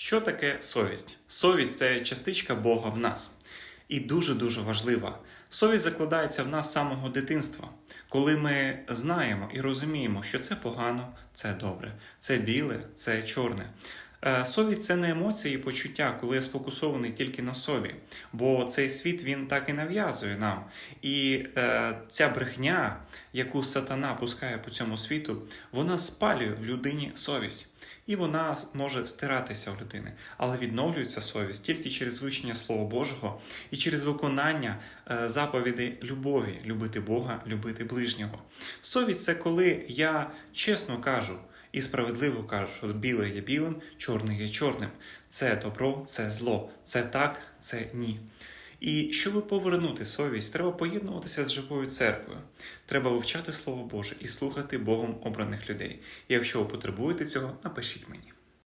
Що таке совість? Совість це частичка Бога в нас. І дуже-дуже важлива. Совість закладається в нас з самого дитинства, коли ми знаємо і розуміємо, що це погано, це добре, це біле, це чорне. Е, Совість це не емоції і почуття, коли я сфокусований тільки на собі, бо цей світ він так і нав'язує нам. І е, ця брехня, яку сатана пускає по цьому світу, вона спалює в людині совість. І вона може стиратися в людини, але відновлюється совість тільки через вивчення Слова Божого і через виконання е, заповідей любові, любити Бога, любити ближнього. Совість це коли я чесно кажу і справедливо кажуть, що біле є білим, чорне є чорним. Це добро, це зло, це так, це ні. І щоб повернути совість, треба поєднуватися з живою церквою. Треба вивчати Слово Боже і слухати Богом обраних людей. І якщо ви потребуєте цього, напишіть мені.